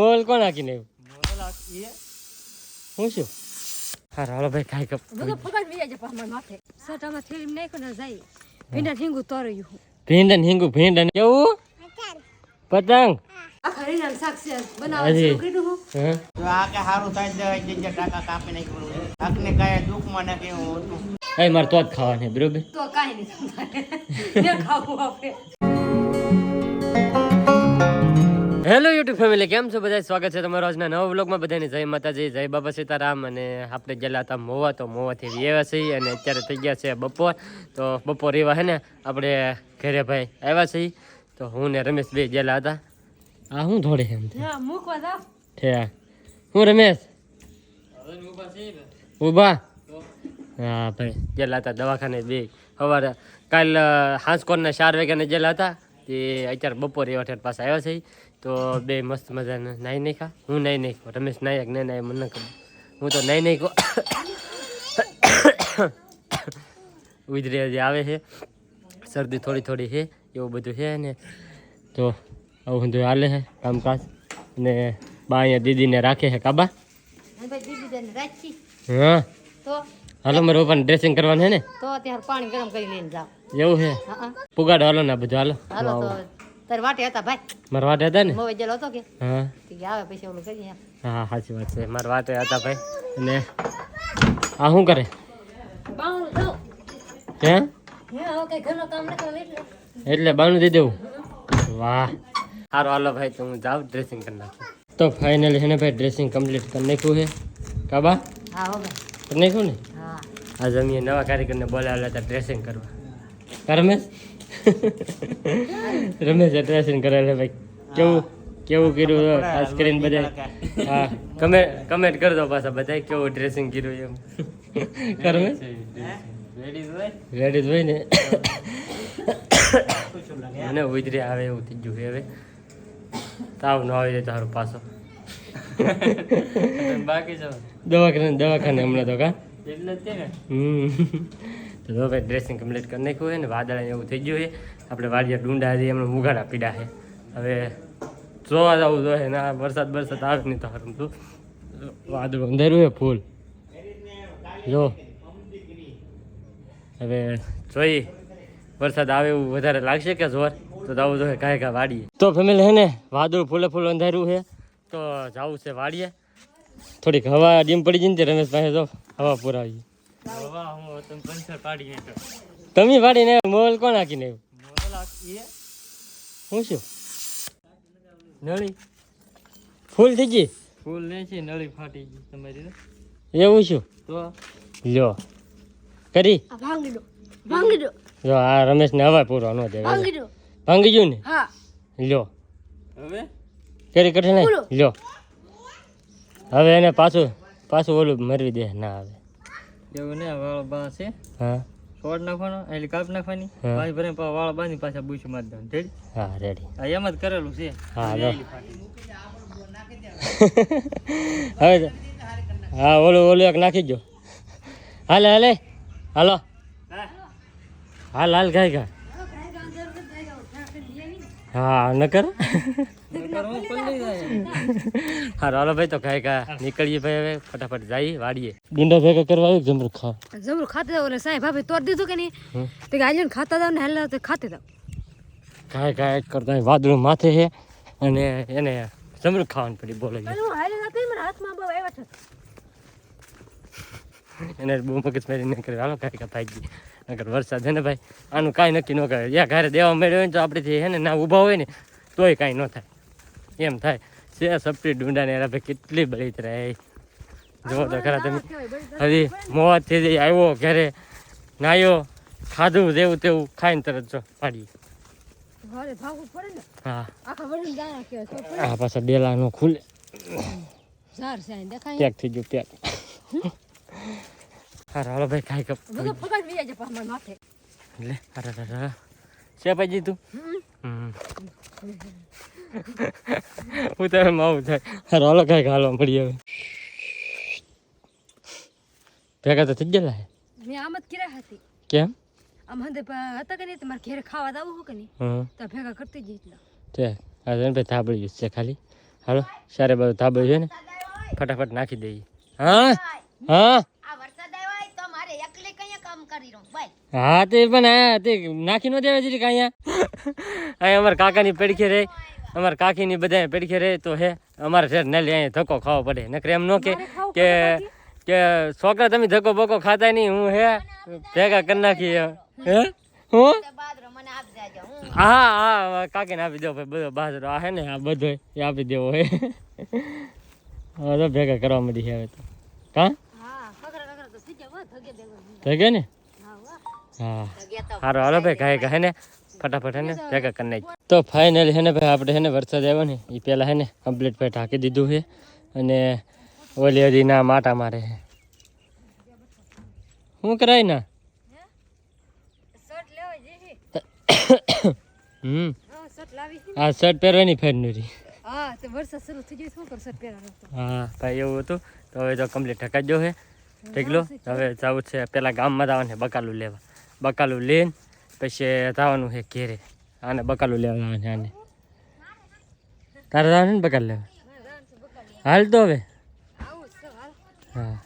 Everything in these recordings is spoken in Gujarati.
મોલ કોણ આખી આવ્યું? હું શું? હા હાલો ભાઈ ખાઈ કપ. બધો પગાર વિયા જાય પાછા માથે. સટામાં થેલી નાખો ને જાય. ભીંડા હિંગુ તોરયું હું. ભીંડન હિંગુ ભીંડન કેવું પતંગ? જો જ ખાવાની બરોબર? તો કાંઈ નહીં હેલો યુટ્યુબ ફેમિલી કેમ છો બધા સ્વાગત છે તમારું આજના નવા વ્લોગમાં બધાની જય માતાજી જય બાબા સીતારામ. અને આપણે ગયેલા હતા મોવા તો મોવાથી આવ્યા છીએ અને અત્યારે થઈ ગયા છે બપોર. તો બપોર એવા હે ને આપણે ઘરે ભાઈ આવ્યા છીએ. તો હું ને રમેશ બે ગયેલા હતા. આ હું થોડી એમ હા મૂકવા જાવ છે હું. રમેશ. ઊભા હા ભાઈ ગયેલા હતા દવાખાને બે. સવારે કાલ હાંસકોરના ચાર વાગ્યાને ગયેલા હતા. તે અત્યારે બપોરે એવા ઠેર પાસે આવ્યા છે તો બે મસ્ત મજાના. નાઈ નાખ્યા? હું નાઈ નાખ્યો. રમેશ નાયક ને નાય મને ખબર. હું તો નાઈ નાખ્યો. ઉજરી હજી આવે છે. શરદી થોડી થોડી છે એવું બધું છે ને. તો આવું બધું હાલે છે કામકાજ. ને બા અહીંયા દીદીને રાખે છે કાબા. હા હાલો મારે પણ ડ્રેસિંગ કરવાનું છે ને? તો ત્યારે પાણી ગરમ કરી લઈને જાવ એવું છે? પુગાડો હાલો ને બધું હાલો. હાલો તારે વાટે હતા ભાઈ. મારા વાટે હતા ને? મોવે જેલો હતો કે? હા. તે આવે પછી ઓલું કરીએ. હા સાચી વાત છે. મારા વાટે હતા ભાઈ. અને આ શું કરે? બાણું દો ત્યાં હે ઓકે કઈ કામ ન કરે એટલે. એટલે બાણું દઈ દેવું? વાહ. સારું હાલો ભાઈ તો હું જાઉં ડ્રેસિંગ કરી નાખું. તો ફાઇનલી છે ને ભાઈ ડ્રેસિંગ કમ્પ્લીટ કરી નાખ્યું છે. કાબા હા હવે કરી નાખ્યું ને? હા. આજે અમે નવા કારીગરને બોલાવેલા હતા ડ્રેસિંગ કરવા. કા રમેશ ડ્રેસિંગ કરેલા ભાઈ. કેવું કેવું કર્યું ખાસ કરીને બધા હા કમેન્ટ કમેન્ટ કરી દો પાછા બધા કેવું ડ્રેસિંગ કર્યું એમ. કરવે? રેડી હોય ને? મને ઉજરી આવે એવું થઈ ગયું હવે. તાવ ન આવી જાય તારો પાછો. બાકી છે દવાખાને દવાખાને હમણાં તો કા? એટલે હમ. તો હવે ડ્રેસિંગ કમ્પ્લીટ કરી નાખ્યું છે ને વાદળા એવું થઈ ગયું છે. આપણે વાડિયા ડુંડા છે એમણે ઉઘાડા પીડા છે. હવે જોવા જવું જોઈએ ના વરસાદ વરસાદ આવે નહીં તો હારું તું. વાદળું અંધારું છે ફૂલ. જો. હવે જોઈએ. વરસાદ આવે એવું વધારે લાગશે કે જોર? તો જવું જોઈએ કાંઈ કાંઈ વાડીએ. તો ફેમિલી હે ને, વાદળું ફૂલે ફૂલ અંધારું છે. તો જવું છે વાડીએ. થોડીક હવા ડીમ પડી જઈને તે રમેશ પાસે જો હવા પુરાવી. તમે વાડીને મોલ કોણ હાકીને હું શું? નળી? ફૂલ થઈ ગઈ? ફૂલ ને છે નળી ફાટી ગઈ તમારી એવું શું? તો? લ્યો કરી? આ ભાંગી દો ભાંગી દો. જો આ રમેશને હવા પૂરો ન દે. ભાંગી દો. ભાંગી ગયું ને? હા. લ્યો હવે? કરી કરશે ને. લ્યો હવે એને પાછું પાછું ઓલું મરવી દે ના આવે. એવું ને વાળ બા છે. હા. છોડ નાખવાનો એટલે કાપ નાખવાની. હા. પાછી ભરે વાળ બાંધી પાછા બુશ મારી દેવાનું રેડી? હા રેડી. આ એમ જ કરેલું છે. હા હવે હા ઓલું ઓલું એક નાખી દો હાલે હાલે. હાલો. હાલ હાલ ગાય ગા હા નકર હા હાલો ભાઈ તો ગાય કા નીકળીએ ભાઈ હવે. ફટાફટ જઈએ વાડીએ. ડુંડા ભેગા કરવા આવ્યું જમરૂ ખા જમરૂ ખાતે જાવ સાહેબ ભાભી તોડ દીધું કે નહીં? તે ખાતા જાવ ને હેલા તો ખાતે જાવ કાય કાય કરતા વાદળું માથે છે અને એને જમરૂ ખાવાનું પડી બોલે હાથમાં બહુ આવ્યા છે. એને બહુ મગજ મારી ન કરે હાલો કાંઈ કાંઈ અગર વરસાદ છે ને ભાઈ આનું કાંઈ નક્કી ન કરે યા ઘરે દેવા મળ્યો હોય ને તો આપણેથી હે ને ના ઊભા હોય ને તોય કાંઈ ન થાય. એમ થાય. છે સપટી ડુંડા ને ભાઈ કેટલી બળી રહે. જુઓ તો ખરા તમે. હજી મોવાથી આવ્યો ઘરે નાયો ખાધું જેવું તેવું ખાઈને તરત જો પાડી ને? હા. પાછા ડેલા ડેલાનું ખુલે. અહીં થઈ ગયું પેક હા હાલો ભાઈ ખાઈ કપ બધો પગાર વી જાય પાછા મારા માથે. લે અરે અરે છે પાજી તું હમ. હમ. હું તો એમ આવું થાય. હારો હાલો કાંઈક હાલવા મળી હવે ભેગા તો થઈ ગયેલા હે? મેં આમ જ કર્યા હતી કેમ? આમ હંદે પા- હતા કે નહીં? તમારે ઘેર ખાવા આવું હું કે નહીં? તો ભેગા કરતી જ એટલા. તે જન ભાઈ થાબડી છે ખાલી. હાલો સારે બધું ધાબો છે ને. ફટાફટ નાખી દઈએ હા? હા આ વરસાદ આવ્યો હોય તો મારે એકલે કઈ કામ કરી રહું ભાઈ. હા તે પણ આ તે નાખી ન દેવા જરી અહીંયા. અહીંયા અમારા કાકાની પેડખે રહે. અમારા કાકીની બધા પેડખે રહે તો હે અમારે છે ને લે અહીંયા ધક્કો ખાવો પડે. નકર એમ ન કે કે કે છોકરા તમે ધક્કો બક્કો ખાતા નહીં હું હે ભેગા કરી નાખી હે? હું? તે બાદરો મને આપી દેજો હું. હા હા કાકીને આપી દો ભાઈ બધો બાજરો. આ હે ને આ બધો એ આપી દેવો હે. હવે તો ભેગા કરવા માંડી છે હવે તો. કા? હા કકરા કકરા તો થઈ જાવ થગે દેવો. થઈ ગયા ને? ગયા હારો હાલો ભાઈ કાંઈ કહે ને? ફટાફટ હે ને ભેગા કરી નાખી. તો ફાઇનલી હે ને ભાઈ આપણે હે ને વરસાદ આવ્યો ને એ પહેલાં હે ને કમ્પ્લીટ ભાઈ ઢાંકી દીધું છે અને ઓલી હજી ના માટા મારે છે શું કરાય ના? શર્ટ લેવા જઈએ હમ. શર્ટ આ શર્ટ પહેરવાની ફેરનું રહી હા તે વરસાદ શરૂ થઈ જાય શું કર શર્ટ પહેરવાનો હા ભાઈ એવું હતું. તો હવે તો કમ્પ્લીટ ઢકાઈ ગયો છે ઠીકલો હવે જવું છે પેલા ગામમાં જવાનું છે બકાલું લેવા. બકાલું લઈને પછી થવાનું છે ઘેરે. આને બકાલું લેવા જવાનું છે આને. તારે જવાનું ને બકાલ લેવા? હાલ તો હવે. હા.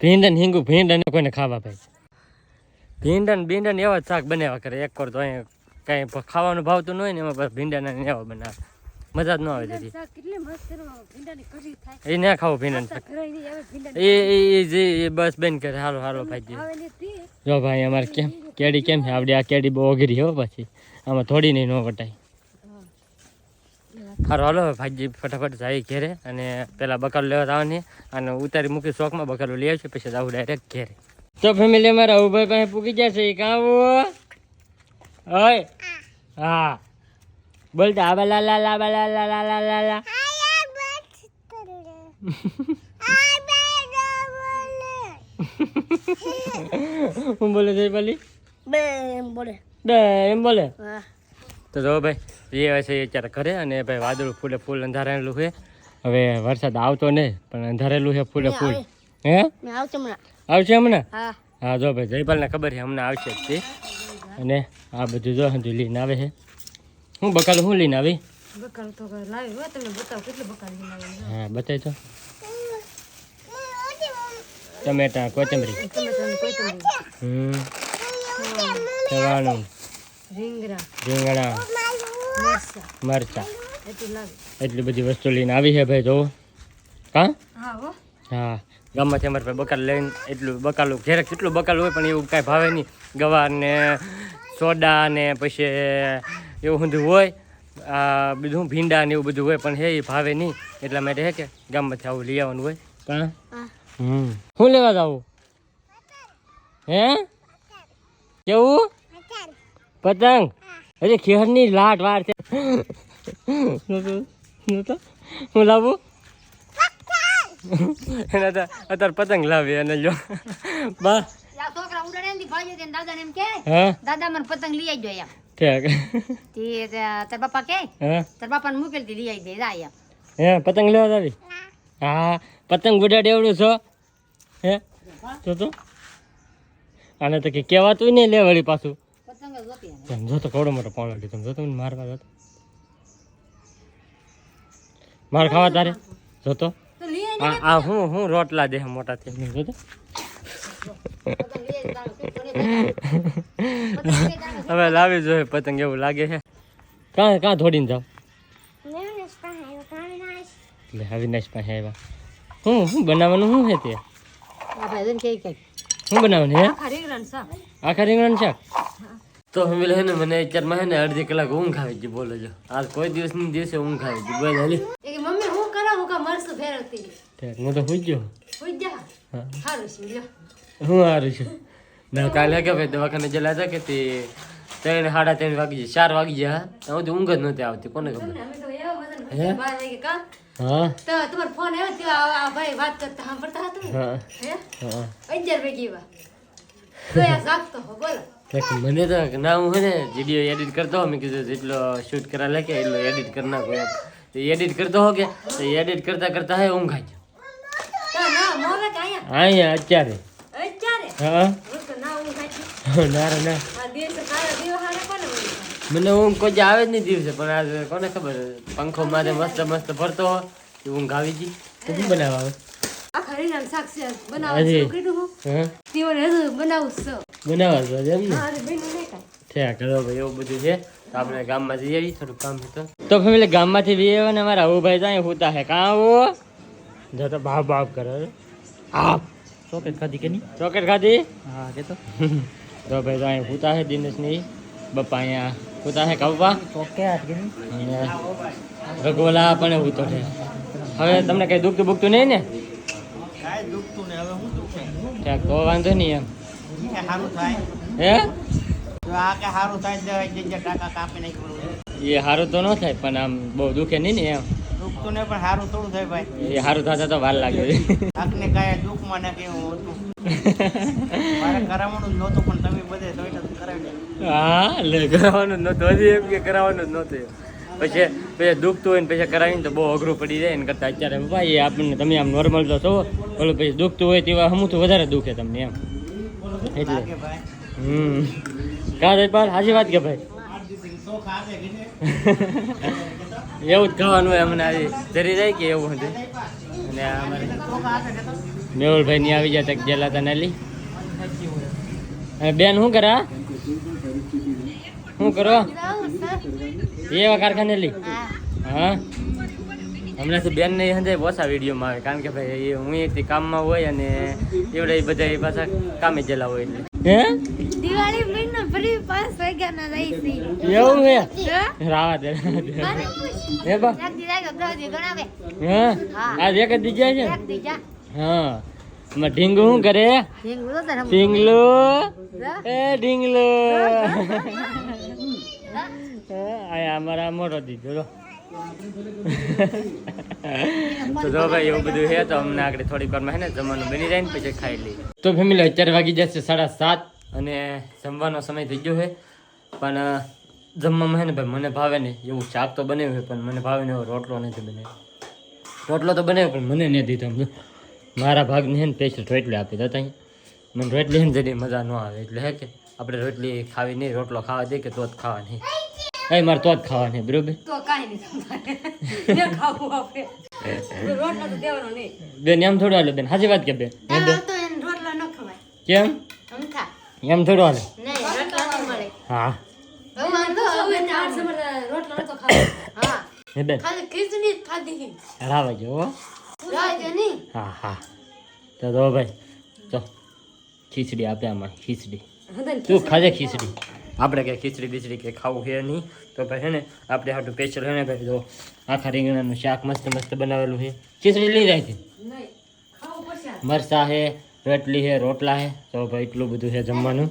ભીંડન હિંગુ ભીંડન કોઈને ખાવા ભાઈ. ભીંડન ભીંડન એવા જ શાક બનાવ્યા કરે. એક કોર તો અહીંયા કાંઈ ખાવાનું ભાવતું ન હોય ને એમાં ભીંડાના એવા બનાવે. મજા જ ન આવે તેથી. એ ના ખાવું આવે ભીંડા એ એ- જે બસ બેન કરે હાલો હાલો ભાઈ આવે જો ભાઈ અમારે કેમ કેડી કેમ છે? આપણે આ કેડી બહુ અઘરી હો પછી. આમાં થોડી નહીં ન વટાય. હારો હાલો ભાઈજી ફટાફટ જાય ઘેરે અને પેલા બકાલો લેવા આવવાની અને ઉતારી મૂકી શોખમાં બકાલો લઈ આવશે પછી જવું ડાયરેક્ટ ઘેરે. તો ફેમિલી અમારા ઉભાઈ પાસે પૂકી જશે કાં હોય ઓય. હા બોલતા આબા લા લા લા બા લા લા લા લા લા. લા હું બોલે છે પેલી એમ બોલે? બે એમ બોલે? તો જો ભાઈ એ છે અત્યારે ઘરે અને ભાઈ વાદળું ફૂલે ફૂલ અંધારેલું છે. હવે વરસાદ આવતો નહીં પણ અંધારેલું છે ફૂલે ફૂલ. હે? આવશે હમણાં. આવશે હમણાં? હા. જો ભાઈ જયપાલને ખબર છે હમણાં આવશે જ અને આ બધું જો હજુ લઈને આવે છે. હું બકાલ હું લઈને આવી? બકાલ તો લાવી. હોય તમે બતાવો કેટલું બકાલ લઈને આવ્યા હા બતાવી તો. ટમેટા કોથમરી. હમ. ચવાણું રીંગણા. રીંગણા મરચા. મરચા. એટલું લાવી. એટલી બધી વસ્તુ લઈને આવી છે ભાઈ જો હા હા. હો. હા ગામમાંથી અમારે ભાઈ બકાલ લઈને એટલું બકાલું ઘેરે કેટલું બકાલું હોય પણ એવું કાંઈ ભાવે નહીં. ગવાર ને સોડા ને પછી એવું બધું હોય આ બધું ભીંડા ને એવું બધું હોય પણ હે એ ભાવે નહીં. એટલા માટે હે કે ગામમાંથી આવું લઈ આવવાનું હોય. પણ હમ. શું લેવા જાવું? હે? કેવું? પતંગ. અરે ખેરની લાટ વાર છે? હું લાવું? એના તો અત્યારે પતંગ લાવી અને જો બસ છોકરા ઉડાડે ને દાદા એમ કે દાદા મને પતંગ લઈ આવજો એમ ઠીક તે તાર બાપા કે? હા? તાર બાપાને મૂકેલ લઈ આવી દે જા એમ હે પતંગ લેવા જાવી હા પતંગ ગુડાડ એવડું છો? હે? તો તો. આને તો કે કહેવાતું નહીં લે વળી પાછું. પતંગ જ જોતી જો તો કેવડો મોટો પાણો લીધો જો તો મને મારવા જતો. માર ખાવા તારે? જોતો? તો આ હું હું રોટલા દે મોટા થઈ જોતો? પતંગ હવે લાવી જોઈએ પતંગ એવું લાગે છે. કાં કાં થોડીને જાવ એટલે અવિનાશ પાસે આવ્યા. હું શું બનાવવાનું શું છે તે? આ ભાઈ જોઈને કે કે શું બનાવવાનું હે આખા રીંગણ શાક. શાક? તો ફેમિલી હે ને મને અત્યારમાં હે ને અડધી કલાક ઊંઘ આવી ગઈ બોલો જો. આજ કોઈ દિવસની દિવસે ઊંઘ આવી ગઈ બોલ હાલી. એ મમ્મી હું કરા? હું કા મરસું ફેરવતી? હું તો હુઈ ગયો હુઈ જા હા. સારું છે હું હારું છું. ના કાલે કે ભાઈ દવાખાને જેલા હતા કે તે ત્રણ સાડા ત્રણ વાગી જાય ચાર વાગી જાય હા. હું ઊંઘ જ નહોતી આવતી કોને ખબર? અમે તો એવા બધા હે? બહાર જઈ કે કા? હા. તો તમારો ફોન આવ્યો તો આ આ ભાઈ વાત કરતા સાંભળતા હતા હા. હે? હા. અગિયાર વાગે એવા તો આ જાગતો હો બોલો. કંઈક મને તો ના હું હે ને વીડિયો એડિટ કરતો હો મેં કીધું જેટલો શૂટ કરા લે કે એટલો એડિટ કરી નાખો એમ. એડિટ કરતો હો કે તો એડિટ કરતા કરતા હે ઊંઘ આવી તો ના મોવે કે અહીંયા? અહીંયા અત્યારે. અત્યારે? હા. હું તો ના મને ઊંઘ કોઈ આવે જ નહીં દિવસે પણ આજે કોને ખબર? પંખો મારે મસ્ત મસ્ત ફરતો હોય ઊંઘ આવી ગઈ. તો શું બનાવવા તો આપણે ગામમાં જઈ આવીએ થોડું કામ તો તો ફેમિલી ગામમાંથી વી આવ્યો ને અમારા આવું ભાઈ ત્યાં હોતા હે. કાં આવો? જો તો ભાવ ભાવ કરે. આપ. ચોકલેટ ખાધી કે નહીં? ચોકેટ ખાધી? હા કે તો? તો ભાઈ તો અહીંયા પૂતા છે દિનેશ દિનેશની. બપ્પા અહીંયા પૂતા છે કવવા ચોકલેટ કે નહીં? અને રઘોલા પણ હોતો છે. હવે તમને કઈ દુખતું બુખતું નહીં ને? કાંઈ દુખતું ને હવે હું દુખે? ઠીક તો વાંધો નહીં એમ. સારું થાય. હે? આ કે સારું થાય તો જગ્યા ટાકા કાપી નાખ્યું એ સારું તો ન થાય પણ આમ બહુ દુખે નહીં ને એમ. દુખતું ને પણ સારું થોડું થાય ભાઈ. એ સારું થતા તો વાર લાગે. આખને કાંઈ દુઃખમાં નથી હું હતું. મારે કરાવવાનું નહોતું પણ તમે બધે તો એટલે કરાવી હા લે કરાવવાનું જ નહોતું. હજી એમ કે કરાવવાનું જ નહોતું પછી પછી દુખતું હોય ને પછી કરાવીને તો બહુ અઘરું પડી જાય ને કરતાં અત્યારે. ભાઈ આપણને તમે આમ નોર્મલ તો છો ઓલું પછી દુખતું હોય તેવા હમું વધારે દુખે તમને એમ. એટલે. હમ. કાં સાચી વાત કે ભાઈ? એવું જ ખાવાનું હોય અમને આજે. જરી જાય કે એવું હતું અને અમારે મેહુલભાઈ ની આવી ગયા તક જેલા તને લી બેન શું કરા શું કરો? એવા કારખાને લી? હા? હમણાં તો બેન ને હંજે ઓછા વિડીયોમાં આવે. કારણ કે ભાઈ હું કામમાં હોય અને એવડે બધા એ પાછા કામે જેલા હોય એટલે. હે? દિવાળી મહિનો ફરી પાંચ વાગ્યા ના રહી છે. એવું હે? રાવા દે હે બા. હા? હા. આજ એક દી જાય છે? હા. એમાં ઢીંગુ શું કરે? ઢીંગલો એ ઢીંગલો. આયા અમારા મોટો દીધો તો તો જો ભાઈ એવું બધું છે તો અમને આગળ થોડીક વારમાં હે ને જમવાનું બની જાય ને પછી ખાઈ લઈએ. તો ફેમિલી અત્યારે વાગી જશે સાડા સાત. અને જમવાનો સમય થઈ ગયો છે. પણ જમવામાં છે ને ભાઈ મને ભાવે નહીં. એવું શાક તો બનાવ્યું છે પણ મને ભાવે ને એવો રોટલો નથી બનાવ્યો. રોટલો તો બનાવ્યો પણ મને નહીં દીધો. સમજો મારા ભાગને છે ને સ્પેશિયલ રોટલી આપી દો ત્યાં મને રોટલી છે ને જેની મજા ન આવે. એટલે હે કે આપણે રોટલી ખાવી નહીં રોટલો ખાવા દે કે તો જ ખાવા નહીં એ મારે તો જ ખાવા નહીં બરોબર? તો કાંઈ નહીં ખાવું આપણે. રોટલો તો દેવાનો નહીં. બેન એમ થોડું હાલે બેન. સાચી વાત કે બેન. બેન રોટલો ન ખવાય. કેમ. એમ થોડું હાલે. હા. હવે વાંધો હવે હવે ના આઠ સમય રોટલો નતો ખાવો હા. હે બેન ખાલી ખીચડી જ જો હો. હા હા. તો તો ભાઈ તો ખીચડી આપે આમાં ખીચડી. શું તું ખાજે ખીચડી. આપણે કઈ ખીચડી બીચડી કે ખાવું છે નહીં તો ભાઈ છે ને આપણે હાટું પેચર છે ને ભાઈ જો આખા રીંગણાનું શાક મસ્ત મસ્ત બનાવેલું છે. ખીચડી લઈ જાય છે. નહીં ખાવું પડશે આ. મરસા છે રોટલી છે રોટલા છે. તો ભાઈ એટલું બધું છે જમવાનું.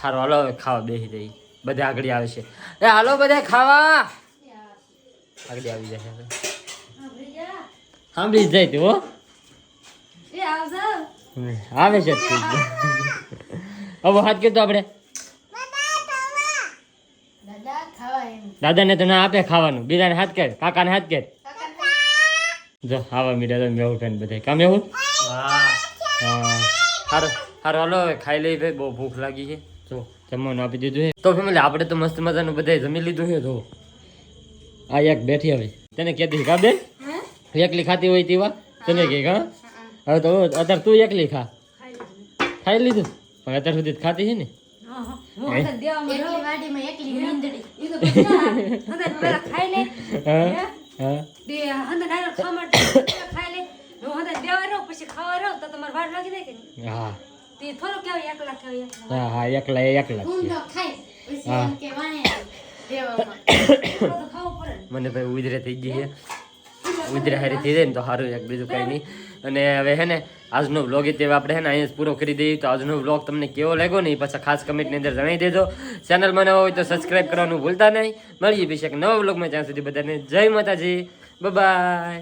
સારું હાલો હવે ખાવા બેસી જઈ બધા આગળ આવે છે. એ હાલો બધા ખાવા. આગળ આવી જાય છે સાંભળી જાય તું હો. એ આવજો. હમ, આવે છે. હવે હાથ કીધું આપણે. દાદા ખાવા એમ. દાદાને તો ના આપે ખાવાનું. બીજાને હાથ કર કાકાને હાથ કર. જો આવા મીડા તો મેવું ખાઈને બધા કામ એવું? હા. સારું હારો હાલો હવે ખાઈ લઈ ભાઈ બહુ ભૂખ લાગી છે. તો જમવાનું આપી દીધું છે. તો ફેમિલી આપણે તો મસ્ત મજાનું બધા જમી લીધું છે તો આ એક બેઠી હવે. તને કહેતી કા બેન એકલી ખાતી હોય તેવા? તને કે હા હવે તો અત્યારે તું એકલી ખા. ખાઈ લીધું. પણ અત્યાર સુધી ખાતી છે ને? હા, હા. હું હંધાને દેવામાં રહું. એકલી વાડીમાં એકલી નીંદડી. ઈ તો પછી ના, હંધાને પેલા ખાઈ લે. હા હે? હા હું હંધાને દેવા રહું પછી ખાવા રહું તો તમારે વાર લાગી જાય કે નહીં? હા. તે થોડો કેવાય એકલા કેવાય હા હા એકલા એ એકલા જ તો ખાય. પછી હા. એમ કે વાણે દેવામાં. મને ભાઈ ઉધરે થઈ ગઈ છે ઉધરે હારી થઈ જાય ને તો સારું એક બીજું કંઈ નહીં. અને હવે હે ને આજનો વ્લોગ તે આપણે હે ને અહીંયા પૂરો કરી દઈએ. તો આજનો વ્લોગ તમને કેવો લાગ્યો ને એ પાછા ખાસ કમેન્ટની અંદર જણાવી દેજો. ચેનલમાં મને હોય તો સબસ્ક્રાઇબ કરવાનું ભૂલતા નહીં. મળીએ પછી એક નવા વ્લોગમાં ત્યાં સુધી બધાને જય માતાજી. બાય